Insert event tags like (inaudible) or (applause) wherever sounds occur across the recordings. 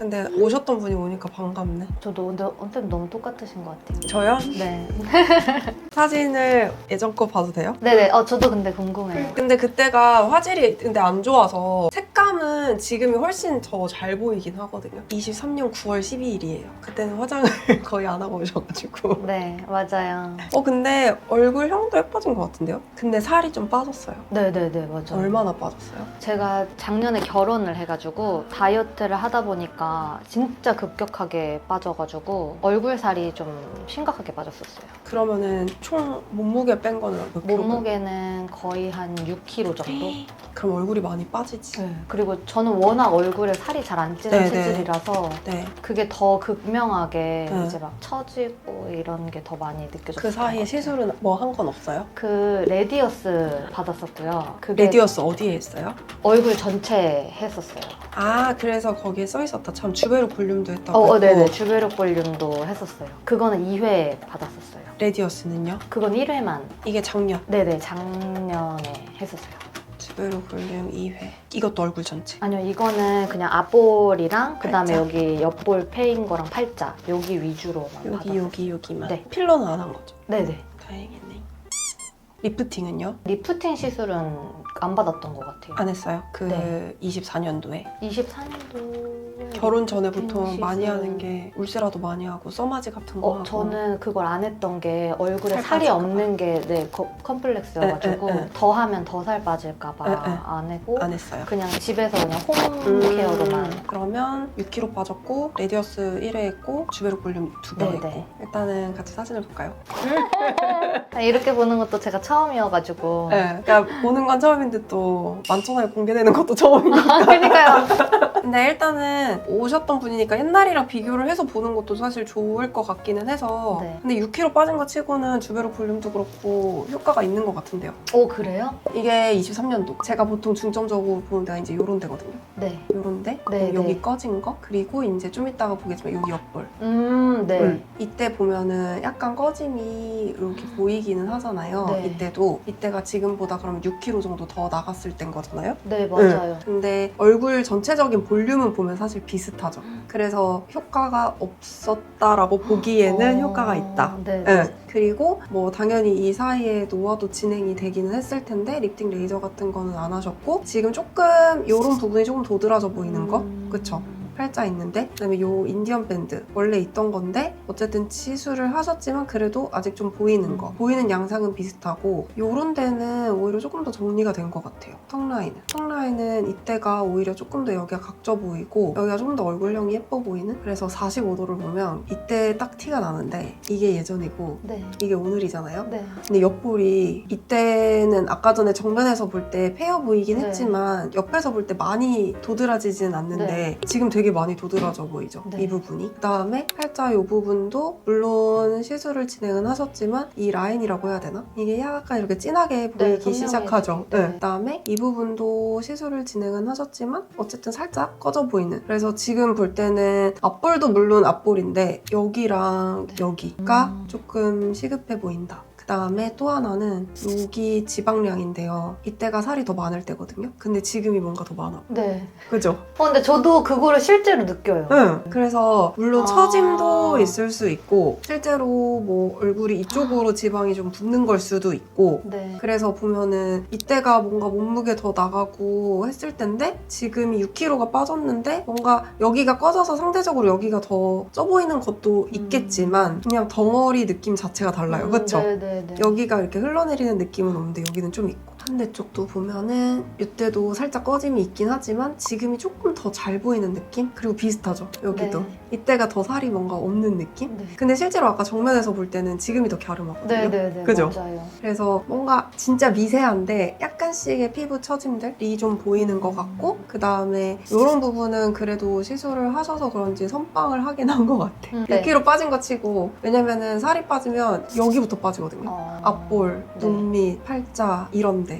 근데 오셨던 분이 오니까 반갑네. 저도 근데 언뜻 너무 똑같으신 것 같아요. 저요? 네. (laughs) 사진을 예전 거 봐도 돼요? 네네. 어, 저도 근데 궁금해요. 근데 그때가 화질이 근데 안 좋아서 색감은 지금이 훨씬 더 잘 보이긴 하거든요. 23년 9월 12일이에요. 그때는 화장을 (laughs) 거의 안 하고 오셔가지고. 네, 맞아요. 어 근데 얼굴형도 예뻐진 것 같은데요? 근데 살이 좀 빠졌어요. 네네네, 맞아요. 얼마나 빠졌어요? 제가 작년에 결혼을 해가지고 다이어트를 하다 보니까 진짜 급격하게 빠져가지고 얼굴 살이 좀 심각하게 빠졌었어요. 그러면은 총 몸무게 뺀 거는 몇 킬로? 몸무게는 거의 한 6kg 정도? 그럼 얼굴이 많이 빠지지. 네. 그리고 저는 워낙 얼굴에 살이 잘 안 찌는 네 네. 체질이라서 네. 그게 더 극명하게 네. 이제 막 처지고 이런 게 더 많이 느껴졌어요. 그 사이에 시술은 뭐 한 건 없어요? 그 레디어스 받았었고요. 그게 레디어스 어디에 있어요? 얼굴 전체 했었어요. 아 그래서 거기에 써 있었다. 참 주베르 볼륨도 했다고. 어, 어, 했고. 네네. 주베르 볼륨도 했었어요. 그거는 2회 받았었어요. 레디어스는요? 그건 1회만. 이게 작년. 네네. 작년에 했었어요. 주베르 볼륨 2회. 이것도 얼굴 전체. 아니요, 이거는 그냥 앞볼이랑 그 다음에 팔자? 여기 옆볼 패인 거랑 팔자 여기 위주로만 여기 받았어요. 여기 여기만. 네. 필러는 안 한 거죠? 네네. 다행이네. 리프팅은요? 리프팅 시술은 안 받았던 것 같아요. 안 했어요. 그 네. 24년도에. 24년도 결혼 전에 보통. 많이 하는 게 울세라도 많이 하고 써마지 같은 거 어, 하고. 저는 그걸 안 했던 게 얼굴에 살 살이 빠질까 없는 게 네, 거- 컴플렉스여가지고 에, 에, 에. 더 하면 더살 빠질까봐. 안 했고 안 했어요. 그냥 집에서 그냥 음, 홈케어로만 그러면 6kg 빠졌고 레디어스 1회 했고 주베르 볼륨 2번 네, 했고 네. 일단은 같이 사진을 볼까요? 아, (laughs) 이렇게 보는 것도 제가 처음이어가지고 네, 그러니까 보는 건 처음인데 또 만천하에 공개되는 것도 처음이니까 아, 그러니까요. 근데 일단은 오셨던 분이니까 옛날이랑 비교를 해서 보는 것도 사실 좋을 것 같기는 해서 네. 근데 6kg 빠진 거 치고는 주베르 볼륨도 그렇고 효과가 있는 것 같은데요 오 그래요? 이게 23년도 제가 보통 중점적으로 보는 데가 이제 요런 데거든요 네. 요런 데 네, 여기 네. 꺼진 거 그리고 이제 좀 이따가 보겠지만 여기 옆볼 음, 네. 음, 이때 보면은 약간 꺼짐이 이렇게 보이기는 하잖아요. 네. 이때도 이때가 지금보다 그러면 6kg 정도 더 나갔을 땐 거잖아요. 네, 맞아요. 근데 얼굴 전체적인 볼 륨은 보면 사실 비슷하죠. 음. 그래서 효과가 없었다라고 보기에는 어, 효과가 있다. 네. 네. 그리고 뭐 당연히 이 사이에 노화도 진행이 되기는 했을 텐데 립팅 레이저 같은 거는 안 하셨고 지금 조금 이런 부분이 조금 도드라져 보이는 거 음. 그쵸? 팔자 있는데 그다음에 요 인디언 밴드 원래 있던 건데 어쨌든 치수를 하셨지만 그래도 아직 좀 보이는 거 음. 보이는 양상은 비슷하고 요런 데는 오히려 조금 더 정리가 된 것 같아요 턱 라인은 턱 라인은 이때가 오히려 조금 더 여기가 각져 보이고 여기가 좀더 얼굴형이 예뻐 보이는 그래서 45도를 보면 이때 딱 티가 나는데 이게 예전이고 네. 이게 오늘이잖아요 네. 근데 옆볼이 이때는 아까 전에 정면에서 볼 때 페어 보이긴 네. 했지만 옆에서 볼 때 많이 도드라지진 않는데 지금 되게 많이 도드라져 보이죠 네. 이 부분이 그다음에 팔자 이 부분도 물론 시술을 진행은 하셨지만 이 라인이라고 해야 되나 이게 약간 이렇게 진하게 보이기 선명해지기. 시작하죠 네. 네. 그다음에 이 부분도 시술을 진행은 하셨지만 어쨌든 살짝 꺼져 보이는 그래서 지금 볼 때는 앞볼도 물론 앞볼인데 여기랑 네. 여기가 음. 조금 시급해 보인다. 그 다음에 또 하나는 여기 지방량인데요. 이때가 살이 더 많을 때거든요. 근데 지금이 뭔가 더 많아. 네. 그죠? 어, 근데 저도 그거를 실제로 느껴요. 응. 그래서 물론 아. 처짐도 있을 수 있고 실제로 뭐 얼굴이 이쪽으로 지방이 좀 붙는 걸 수도 있고 네. 그래서 보면은 이때가 뭔가 몸무게 더 나가고 했을 텐데 지금이 6kg가 빠졌는데 뭔가 여기가 꺼져서 상대적으로 여기가 더 쪄 보이는 것도 있겠지만 그냥 덩어리 느낌 자체가 달라요. 음, 그쵸? 네 네 네. 여기가 이렇게 흘러내리는 느낌은 없는데 여기는 좀 있고 반대쪽도 보면은 이때도 살짝 꺼짐이 있긴 하지만 지금이 조금 더 잘 보이는 느낌? 그리고 비슷하죠 여기도 네. 이때가 더 살이 뭔가 없는 느낌? 네. 근데 실제로 아까 정면에서 볼 때는 지금이 더 갸름하거든요 네네네. 그죠? 맞아요. 그래서 뭔가 진짜 미세한데 약간씩의 피부 처짐들이 좀 보이는 것 같고 그 다음에 이런 부분은 그래도 시술을 하셔서 그런지 선빵을 하긴 한 것 같아 음, 네. 6kg 빠진 거 치고 왜냐면은 살이 빠지면 여기부터 빠지거든요 어... 앞볼, 네. 눈밑, 팔자 이런데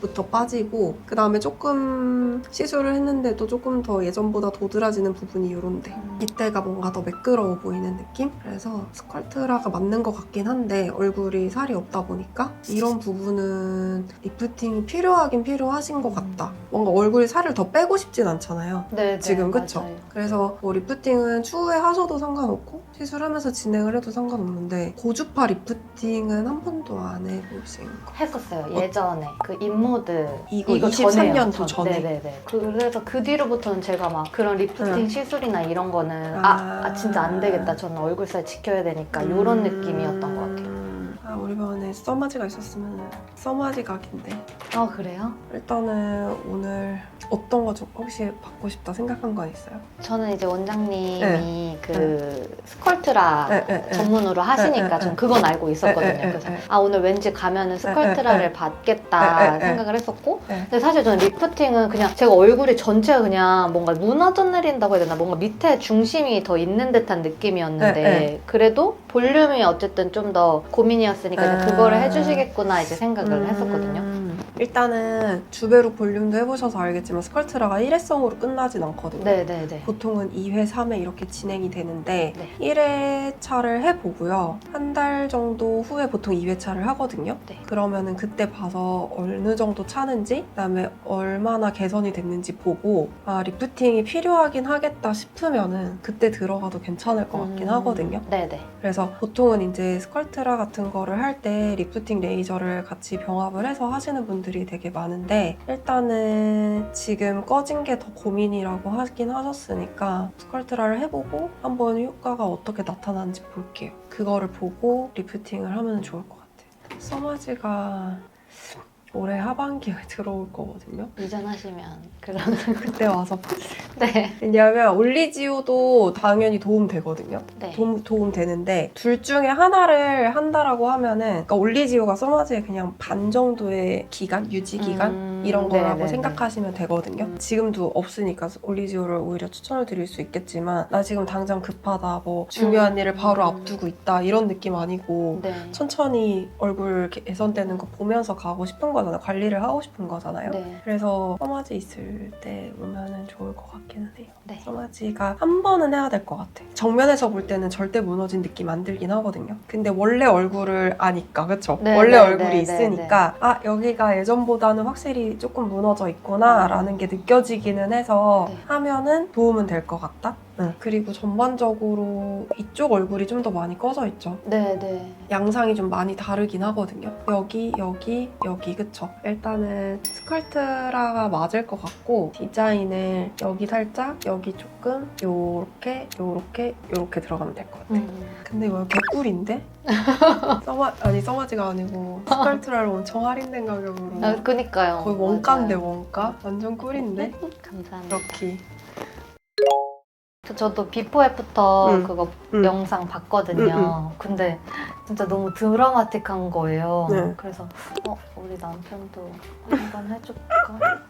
부터 빠지고 그 다음에 조금 시술을 했는데도 조금 더 예전보다 도드라지는 부분이 이런데 이때가 뭔가 더 매끄러워 보이는 느낌? 그래서 스컬트라가 맞는 것 같긴 한데 얼굴이 살이 없다 보니까 이런 부분은 리프팅이 필요하긴 필요하신 것 같다. 뭔가 얼굴에 살을 더 빼고 싶진 않잖아요. 네, 지금 그쵸? 맞아요. 그래서 뭐 리프팅은 추후에 하셔도 상관없고 시술하면서 진행을 해도 상관없는데 고주파 리프팅은 한 번도 안 해보신 거. 했었어요 예전에 그 인모드 이거 전에요. 23년도 전에. 네네네 그래서 그 뒤로부터는 제가 막 그런 리프팅 응. 시술이나 이런 거는 아. 아, 아, 진짜 안 되겠다 저는 얼굴 살 지켜야 되니까 이런 느낌이었던 것 같아요 음. 아, 우리 병원에 써마지가 있었으면 써마지 각인데 아 그래요? 일단은 오늘 어떤 거 좀 혹시 받고 싶다 생각한 거 있어요? 저는 이제 원장님이 네. 그 스컬트라 네, 네, 네. 전문으로 하시니까 네, 네, 전 네. 그건 알고 있었거든요. 네, 네, 그래서 네. 아 오늘 왠지 가면은 스컬트라를 네, 네, 받겠다 네, 네, 네. 생각을 했었고 네. 근데 사실 저는 리프팅은 그냥 제가 얼굴이 전체가 그냥 뭔가 무너져 내린다고 해야 되나 뭔가 밑에 중심이 더 있는 듯한 느낌이었는데 네, 네. 그래도 볼륨이 어쨌든 좀 더 고민이었으니까 아. 그거를 해주시겠구나 이제 생각을 했었거든요. 음. 일단은 주베로 볼륨도 해보셔서 알겠지만 스컬트라가 일회성으로 끝나진 않거든요. 네네네. 보통은 2회, 3회 이렇게 진행이 되는데 네. 1회차를 해보고요. 한 달 정도 후에 보통 2회차를 하거든요. 네. 그러면은 그때 봐서 어느 정도 차는지 그다음에 얼마나 개선이 됐는지 보고 아 리프팅이 필요하긴 하겠다 싶으면은 그때 들어가도 괜찮을 것 같긴 음. 하거든요. 네네. 그래서 보통은 이제 스컬트라 같은 거를 할 때 리프팅 레이저를 같이 병합을 해서 하시는 분들 이 되게 많은데 일단은 지금 꺼진 게 더 고민이라고 하긴 하셨으니까 스컬트라를 해보고 한번 효과가 어떻게 나타나는지 볼게요. 그거를 보고 리프팅을 하면 좋을 것 같아요. 써마지가 올해 하반기에 (laughs) 들어올 거거든요. 이전하시면 그런 (laughs) 그때 와서 네. 왜냐하면 올리지오도 당연히 도움 되거든요. 네. 도움, 도움 되는데 둘 중에 하나를 한다라고 하면은 그러니까 올리지오가 써마지의 그냥 반 정도의 기간 유지 기간 음, 이런 거라고 네네네. 생각하시면 되거든요. 음. 지금도 없으니까 올리지오를 오히려 추천을 드릴 수 있겠지만 나 지금 당장 급하다 뭐 중요한 음. 일을 바로 앞두고 있다 이런 느낌 아니고 네. 천천히 얼굴 개선되는 거 보면서 가고 싶은 거잖아요. 관리를 하고 싶은 거잖아요. 네. 그래서 써마지 있을 때 오면은 좋을 것 같기는 해요. 네. 써마지가 한 번은 해야 될 것 같아. 정면에서 볼 때는 절대 무너진 느낌 안 들긴 하거든요. 근데 원래 얼굴을 아니까, 그쵸? 네, 원래 네, 얼굴이 네, 있으니까, 아, 여기가 예전보다는 확실히 조금 무너져 있구나, 라는 게 느껴지기는 해서 네. 하면은 도움은 될 것 같다? 응. 그리고 전반적으로 이쪽 얼굴이 좀 더 많이 꺼져 있죠. 네, 네. 양상이 좀 많이 다르긴 하거든요. 여기, 여기, 여기, 그쵸? 일단은 스컬트라가 맞을 것 같고, 디자인을 여기 살짝, 여기 조금, 요렇게, 요렇게, 요렇게 들어가면 될 것 같아요. 음. 근데 이거 개꿀인데? (laughs) 써마, 아니, 써마지가 아니고, 스컬트라를 엄청 할인된 가격으로. 아, 그니까요. 거의 원가인데, 맞아요. 원가? 완전 꿀인데? (laughs) 감사합니다. 럭키. 그 저도 비포 애프터 음. 그거 음. 영상 봤거든요. 근데 진짜 너무 드라마틱한 거예요. 네. 그래서 어 우리 남편도 한번 해줄까?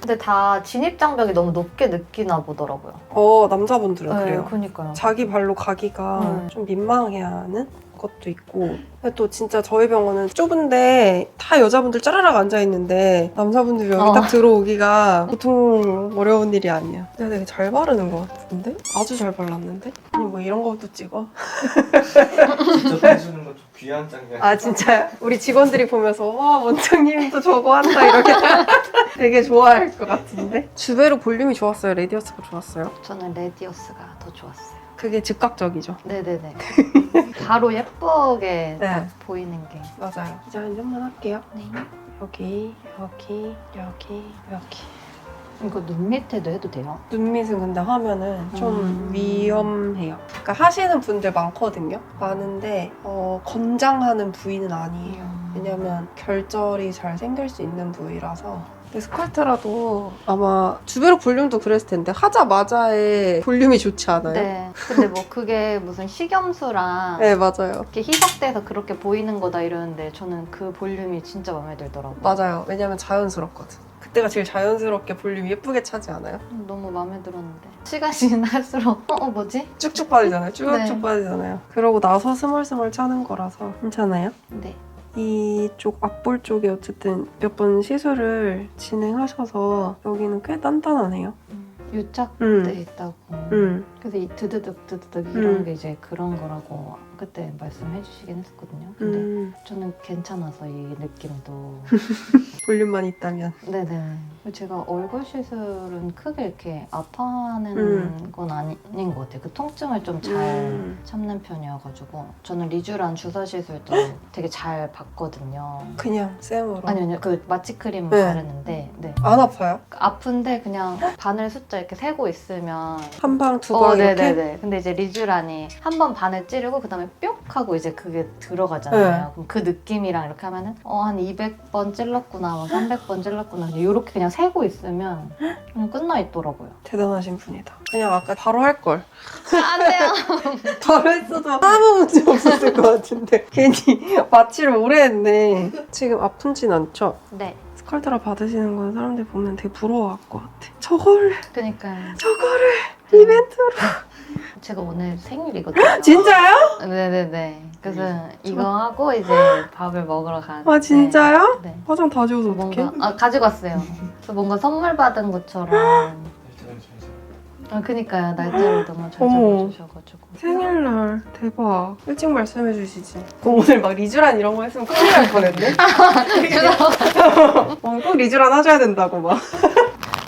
근데 다 진입 장벽이 너무 높게 느끼나 보더라고요. 어, 남자분들은 그래요. 그니까요. 자기 발로 가기가 음. 좀 민망해하는 것도 있고 근데 또 진짜 저희 병원은 좁은데 다 여자분들 짜라락 앉아 있는데 남자분들이 여기 어. 딱 들어오기가 보통 어려운 일이 아니야 내가 되게 잘 바르는 것 같은데? 아주 잘 발랐는데? 아니 뭐 이런 것도 찍어? 직접 해주는 거좀 귀한 장면. 아 진짜요? 우리 직원들이 보면서 와 원장님도 저거 한다 이렇게 되게 좋아할 것 같은데? 주배로 볼륨이 좋았어요? 레디어스가 좋았어요? 저는 레디오스가 더 좋았어요. 그게 즉각적이죠 네네네. (laughs) 바로 예쁘게 딱 네. 보이는 게. 맞아요 디자인 좀만 할게요 네. 여기, 여기, 여기, 여기. 이거 눈 밑에도 해도 돼요? 눈밑은 근데 하면은 좀 음. 위험해요. 그러니까 하시는 분들 많거든요. 많은데 어, 권장하는 부위는 아니에요. 왜냐면 결절이 잘 생길 수 있는 부위라서. 근데 스컬트라도 아마 주베로 볼륨도 그랬을 텐데 하자마자의 볼륨이 좋지 않아요? 네. 근데 뭐 그게 무슨 식염수랑 네, 맞아요. 이렇게 희석돼서 그렇게 보이는 거다 이러는데 저는 그 볼륨이 진짜 마음에 들더라고요. 맞아요. 왜냐면 자연스럽거든. 그때가 제일 자연스럽게 볼륨 예쁘게 차지 않아요? 음, 너무 마음에 들었는데 시간이 지날수록 어, 어 뭐지? 쭉쭉 빠지잖아요. 쭉쭉 네. 빠지잖아요. 그러고 나서 스멀스멀 차는 거라서 괜찮아요? 네. 이쪽 앞볼 쪽에 어쨌든 몇 번 시술을 진행하셔서 여기는 꽤 단단하네요. 유착돼 음. 있다고. 음. 그래서 이 드드득 드드득 이런 음. 게 이제 그런 거라고 그때 말씀해 주시긴 했었거든요. 근데 음. 저는 괜찮아서 이 느낌도. (laughs) 볼륨만 있다면. 네네. 제가 얼굴 시술은 크게 이렇게 아파하는 음. 건 아닌 것 같아요. 그 통증을 좀 잘 음. 참는 편이어가지고 저는 리쥬란 주사 시술도 (laughs) 되게 잘 받거든요. 그냥 쌤으로. 아니요, 아니요. 그 마취 크림 네. 바르는데 네. 안 아파요? 아픈데 그냥 바늘 숫자 이렇게 세고 있으면 한 방, 두 어, 방 이렇게? 네네네. 근데 이제 리쥬란이 한번 반을 찌르고 그다음에 뿅 하고 이제 그게 들어가잖아요. 네. 그럼 그 느낌이랑 이렇게 하면은 어 한 200번 찔렀구나, 뭐 300번 찔렀구나 이렇게 그냥 세고 있으면 그냥 끝나 있더라고요. 대단하신 분이다. 그냥 아까 바로 할 걸. 안 돼요. (laughs) 바로 했어도 아무 문제 없었을 것 같은데 괜히 마취를 오래 했네. 지금 아픈진 않죠? 네. 스컬드라 받으시는 건 사람들 보면 되게 부러워할 것 같아. 저거를 그러니까 저거를 이벤트로 제가 오늘 생일이거든요. (gasps) 진짜요? 네네네. 그래서 이거 하고 이제 밥을 먹으러 가는데. 아 진짜요? 네. 화장 다 지워서 어떡해? 뭔가 아 가지고 왔어요. 그래서 뭔가 선물 받은 것처럼. 잡아. 아 그니까요 날짜를 (gasps) 너무 잘 어머. 잡아주셔가지고. 생일날 대박 일찍 말씀해 주시지 그럼 오늘 막 리쥬란 이런 거 했으면 큰일 날 뻔했네 (laughs) (laughs) 어, 꼭 리쥬란 하셔야 된다고 막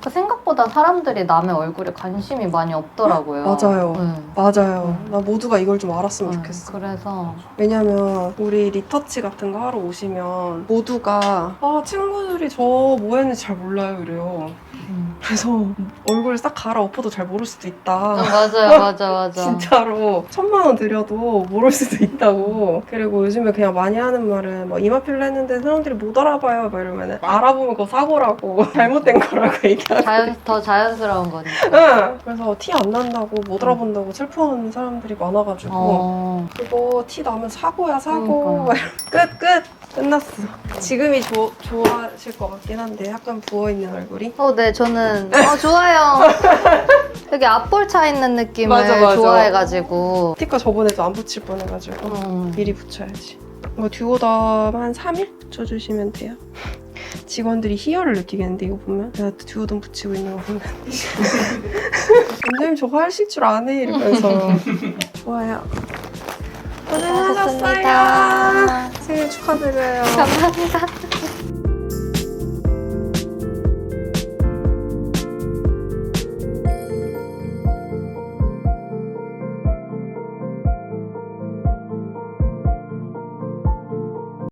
그 생각보다 사람들이 남의 얼굴에 관심이 많이 없더라고요. 맞아요. 네. 맞아요 나 모두가 이걸 좀 알았으면 네, 좋겠어 그래서 왜냐면 우리 리터치 같은 거 하러 오시면 모두가 아 친구들이 저 뭐 했는지 잘 몰라요 이래요 음. 그래서 얼굴 싹 갈아엎어도 잘 모를 수도 어, 있다 맞아요, (laughs) 맞아, 맞아. 진짜로 천만 원 들여도 모를 수도 있다고 그리고 요즘에 그냥 많이 하는 말은 뭐 이마 필러 했는데 사람들이 못 알아봐요 막 이러면 알아보면 그거 사고라고 (laughs) 잘못된 거라고 얘기하고 자연 더 자연스러운 거니까. 응. 그래서 티 안 난다고 못 알아본다고 슬퍼하는 사람들이 많아가지고 어. 그거 티 나면 사고야 사고. (laughs) 끝 끝 끝났어 지금이 조, 좋아하실 것 같긴 한데 약간 부어있는 얼굴이 어, 네, 저는 어 좋아요. (laughs) 되게 앞볼 차 있는 느낌을 맞아, 맞아. 좋아해가지고. 스티커 저번에도 안 붙일 뻔해가지고 음. 미리 붙여야지 이거 듀오덤 한 3일 붙여주시면 돼요 직원들이 희열을 느끼겠는데 이거 보면? 내가 듀오덤 붙이고 있는 거 보면. (laughs) 원장님 저거 하실 줄 아네? 이러면서. (laughs) 좋아요. 고생하셨어요. 생일 축하드려요. 감사합니다.